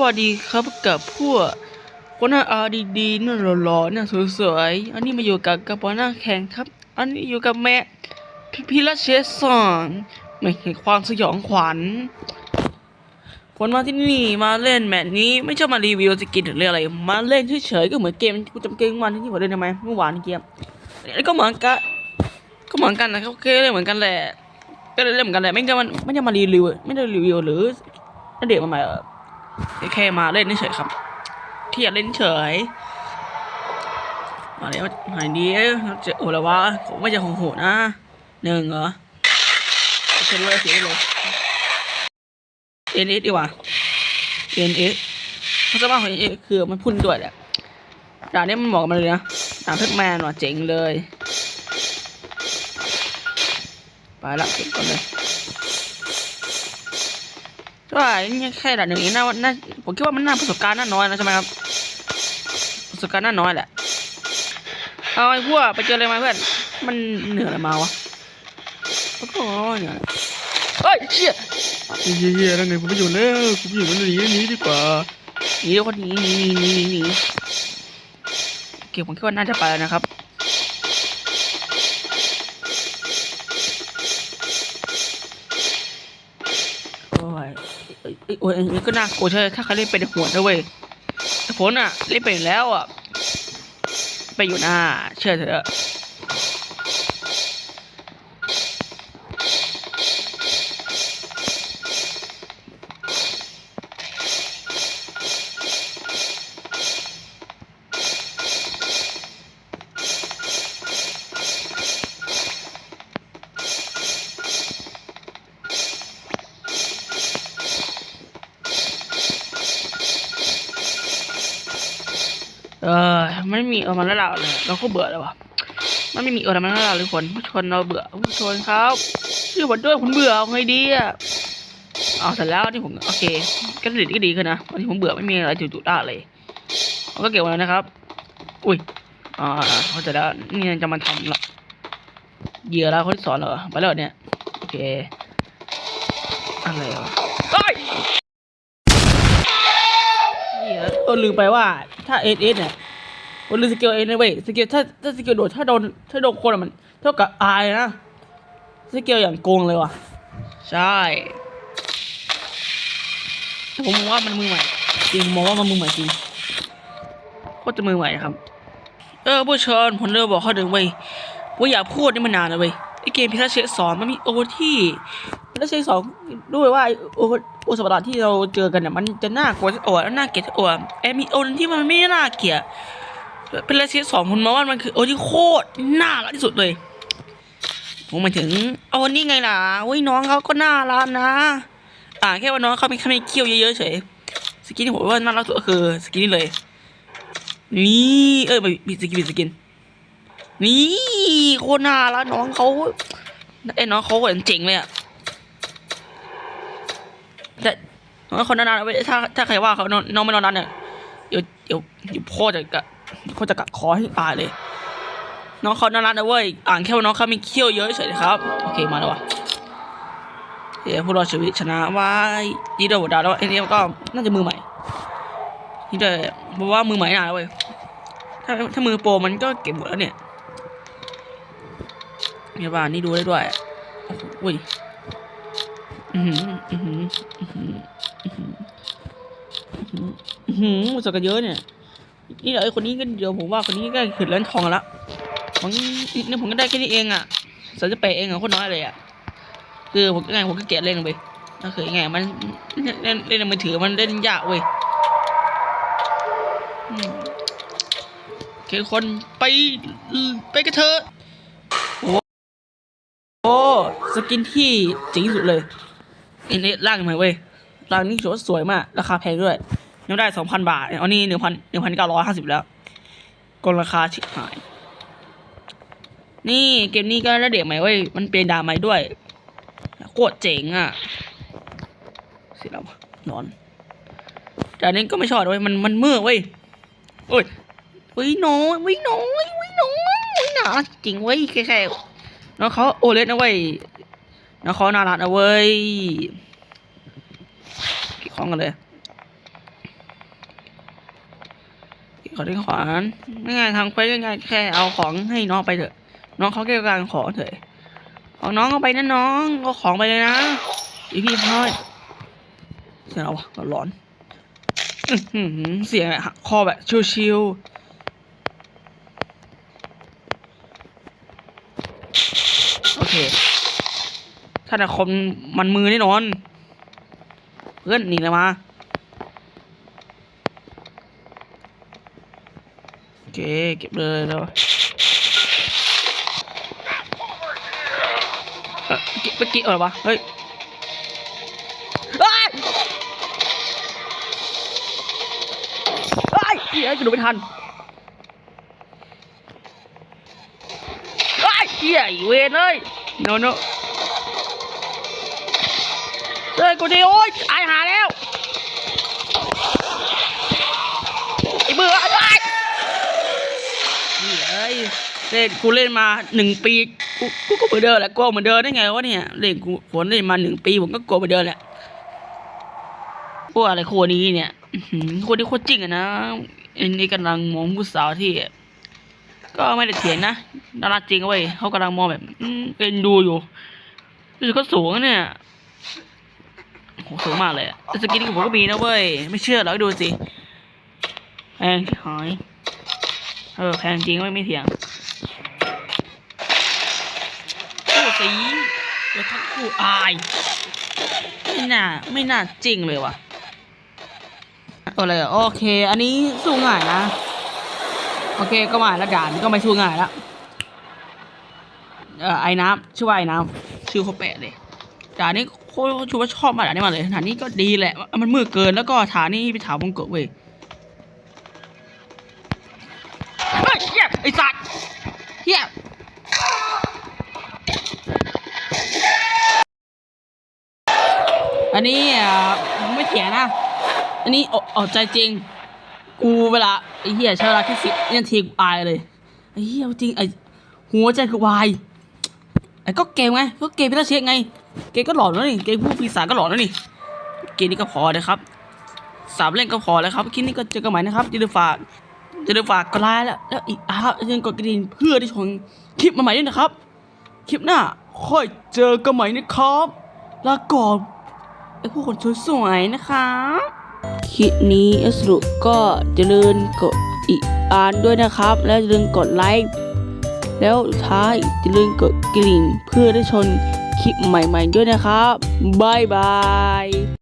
วัสดีครับกับพวกคนหน้าอาดีๆน่าหล่อๆน่าสวยๆอันนี้มาอยู่กับกระป๋อหน้าแข็งครับ อันนี้อยู่กับแม่พิพิรเชษสอนไม่เห็นความสยองขวัญคนมาที่นี่มาเล่นแมตช์นี้ไม่ใช่มารีวิวสกินหรืออะไร มาเล่นเฉยๆก็เหมือนเกมกูจำเกมวันที่ผมเล่นทำไมเมื่อวานนี้เกมอันก็เหมือนกันก็เหมือนกันนะครับเล่นเหมือนกันแหละก็เล่นเหมือนกันแหละไม่ได้มันไม่ได้มารีวิวไม่ได้รีวิวหรือเด็กมาใหม่ แค่มาเล่นเฉยครับ ที่อยากเล่นเฉยมาเดียวหายดีจะโอ้ล้วะผมไม่จะหงโหดนะหนึ่งเหรอจะรู้อะไรเสียเลยเอ็นเอสดีกว่าเอ็นเอสเขาะว่าของเอ็นเอสคือมันพุ่นด้วยแหละด่านนี้มันเหมาะกับมันเลยนะด่านเพชรแมนว่ะเจ๋งเลย ไปละเก็บก่อนเลย ก็นี่แค่ด่านหนึ่งเองน่าน่าผมคิดว่ามันน่าประสบการณ์น่าน้อยนะใช่ไหมครับ ประสบการณ์น่าน้อยแหละ เอาไอ้พวกไปเจออะไรมาเพื่อน มันเหนื่อยอะไรมาวะโอ้โหเหนื่อยเฮ้ยเชี่ยเฮียเฮียแล้วไงผมไม่อยู่แล้วผมอยู่มันหนีหนีดีกว่าหนีคนหนีหนีหนีหนีหนีโอเคผมคิดว่าน่าจะไปแล้วนะครับ เอ้ยเอ้ยโอ้ยอันนี้ก็น่ากลัวใช่ถ้าเขาเล่นเป็นหัวนะเว้ยแต่ผมอะเล่นเป็นแล้วอะไปอยู่หน้าเชื่อเถอะ เออไม่มีเออมันแล้วเราเลยเราก็เบื่อแล้ววะมันไม่มีเออมันแล้วเราเลยคนผู้ชนเราเบื่อผู้ชนครับช่วยผมด้วยผมเบื่อเอาไงดีอะเอาเสร็จแล้วที่ผมโอเคก็ดีก็ดีขึ้นนะวันที่ผมเบื่อไม่มีอะไรจุดๆได้เลยเราก็เก็บไว้นะครับ อุ้ยอ่าเขาจะแล้วนี่จะมาทำละเหยื่อแล้วคนที่สอนเหรอไปแล้วเหรอเนี่ยโอเคอะไรวะเฮ้ย เออลืมไปว่าถ้าเอสเอสเนี่ยมันลืมสกิลเอสนะเว้ยสกิลถ้าถ้าสกิลโดดถ้าโดนถ้าโดนคนอะมันเท่ากับอายนะสกิลอย่างโกงเลยว่ะ ใช่ผมมองว่ามันมือใหม่จริงมองว่ามันมือใหม่จริงโคตรจะมือใหม่ครับ เออผู้ชนผมเลยบอกเขาหนึ่งเว้ยว่าอย่าพูดนี่มันนานเลยเว้ยไอเกมพิซซ่าเชฟสอนมันมีโอที่ พิซซ่าเชฟสอนด้วยว่าอ้โอโอสัปดาห์ที่เราเจอกันเนี่ยมันจะน่ากลัวโอ้แล้วน่าเกลียดโอ้แอมีโอนที่มันไม่น่าเกลียดเป็นพิซซ่าเชฟสอนผมมองว่ามันคือโอที่โคตรน่ารักที่สุดเลยผมหมายถึงเอาวันนี้ไงล่ะเว้ยน้องเขาก็น่ารักนะอ่าแค่ว่าน้องเขามีแค่ไม่เคี้ยวเยอะๆเฉยสกินที่ผมว่าน่ารักสุดก็คือสกินนี้เลย นี่เออไม่มีสกินมีสกิน นี่โคตรน่ารักน้องเขาไอ้น้องเขาเหมือนเจ๋งเลยอะแต่ น้องคนนั้นๆเว้ยถ้าถ้าใครว่าเขาน้องไม่นอนนั้นเนี่ยเดี๋ยวเดี๋ยวเดี๋ยวพ่อจะกะพ่อจะกัดคอให้ตายเลย น้องเขาน่ารักนะเว้ยอ่านแค่ว่าน้องเขามีเขี้ยวเยอะเฉยครับโอเคมาแล้ววะเดี๋ยวพวกเราชีวิตชนะไว้ยีเดอร์ดาวแล้วไอ้นี่ก็น่าจะมือใหม่นี่แต่เพราะว่ามือใหม่นานแล้วเว้ยถ้าถ้ามือโปรมันก็เก็บหมดแล้วเนี่ยเนี่ยบ้านนี่ดูได้ด้วยโอ้โหอุ้ย หืออือหืออือหืออือหืออือหือสกันเยอะเนี่ย นี่เหรอไอคนนี้ก็เดี๋ยวผมว่าคนนี้ก็ขึ้นเหรียญทองแล้วผมนี่ผมก็ได้แค่นี้เองอะสามสิบแปดเองอะโคตรน้อยเลยอะ คือผมไงผมก็เกลียดเล่นไปก็คือไงมันเล่นเล่นในมือถือมันเล่นยากเว้ยอืมโอเคคนไปไปกันเถอะโอ้สกินที่เจ๋งที่สุดเลย อันนี้ร่างใหม่เว้ยร่างนี้ถือว่าสวยมาก ราคาแพงด้วยยังได้สองพันบาทอันนี้หนึ่งพันหนึ่งพันเก้าร้อยห้าสิบแล้วกลราคาชิบหาย นี่เกมนี้ก็ได้เด็กใหม่เว้ยมันเป็นดาใหม่ด้วยโคตรเจ๋งอะเสียแล้วนอน แต่อันนี้ก็ไม่ชอบเว้ยมันมันมืดเว้ยโอ้ยเว้ยน้อยเว้ยน้อยเว้ยน้อยเว้ยหนาจริงเว้ยแค่แค่น้องเขาโอเลสนะเว้ย นครนารัเอาไว้ยกี่ของกันเลยข่อที่ขวานไม่ไงทางเควสง่ไงแค่เอาของให้น้องไปเถอะ น้องเขาแกี่การขอเถอะของน้องเอาไปนะน้องก็ของไปเลยนะอีพี่น้อยเสียงอะวะร้อนเสียงคอแบบชิวๆ ถ้าแต่คนมันมือแน่นอน เพื่อนหนีเลยมาโอเคเก็บเลยแล้วเอ่อเก็บเมื่อกี้อะไรวะเฮ้ยเอ้ยเอ้ยเหี้ยจะดูไม่ทันเอ้ยเหี้ยเวนเลยโนโน เฮ้ยกูดีโอ๊ยตายหาแล้วไอเบื่อไอ้นี่เอ้ยเล่นกูเล่นมาหนึ่งปีกูกูก็เหมือนเดิมแหละกลัวเหมือนเดิมได้ไงวะเนี่ยเล่นกูฝนเล่นมาหนึ่งปีผมก็กลัวเหมือนเดิมแหละพวกอะไรโคนี้เนี่ยคนที่โคตรจริงอะนะอันนี้กำลังมองผู้สาวที่ ก็ไม่ได้เถียงนะน่ารักจริงเว้ยเขากำลังมองแบบเอ็นดูอยู่รู้สึกเขาสูงเนี่ย โหสูงมากเลยอะสกินของผมก็มีนะเว้ย ไม่เชื่อหรอกดูสิแพงหายเออแพงจริงไม่ไม่เถียงคู่สีเดี๋ยวทั้งคู่อาย ไม่น่า ไม่น่าจริงเลยว่ะอะไรอะโอเค อันนี้สู้ง่ายนะ โอเคก็มาแล้วด่านนี้ก็ไม่สู้ง่ายแล้วเอ่อไอ้น้ำชื่อว่าไอ้น้ำชื่อเขาแปะเลยด่านนี้ ตรชูว่าชอบมากด่านนี้มาเลยด่านนี้ก็ดีแหละ มันมืดเกินแล้วก็ฐานนี้ไปถามงกบเว้ยเฮ้ยเหี้ยไอ้สัตว์เฮียอันนี้อะไม่เถียงนะ อันนี้ออาใจจริง กูเวลาไอ้เหี้ยใช้เวลาแค่สิบนาทีกูอายเลยไอ้เหี้ยจริงไอ้หัวใจคือวายไอ้ก็เกมไงก็เกมพิลาเชคไง เกมก็หลอนแล้วนี่เกมผู้ปีศาจก็หลอนแล้วนี่เกมนี้ก็พอเลยครับสามเล่นก็พอแล้วครับคลิปนี้ก็เจอกันใหม่นะครับอย่าลืมฝากจะได้ฝากกดไลค์แล้วแล้วอีกอะอย่าลืมกดกระดิ่งเพื่อที่ชมคลิปใหม่ๆด้วยนะครับ คลิปหน้าค่อยเจอกันใหม่นะครับลาก่อนไอ้พวกคนสวยๆนะครับคลิปนี้สรุปก็จะลืมกดอีกอ่านด้วยนะครับ แล้วอย่าลืมกดไลค์แล้วท้ายอย่าลืมกดกระดิ่งเพื่อได้ชม ลิปใหม่ๆด้วยนะครับบายบาย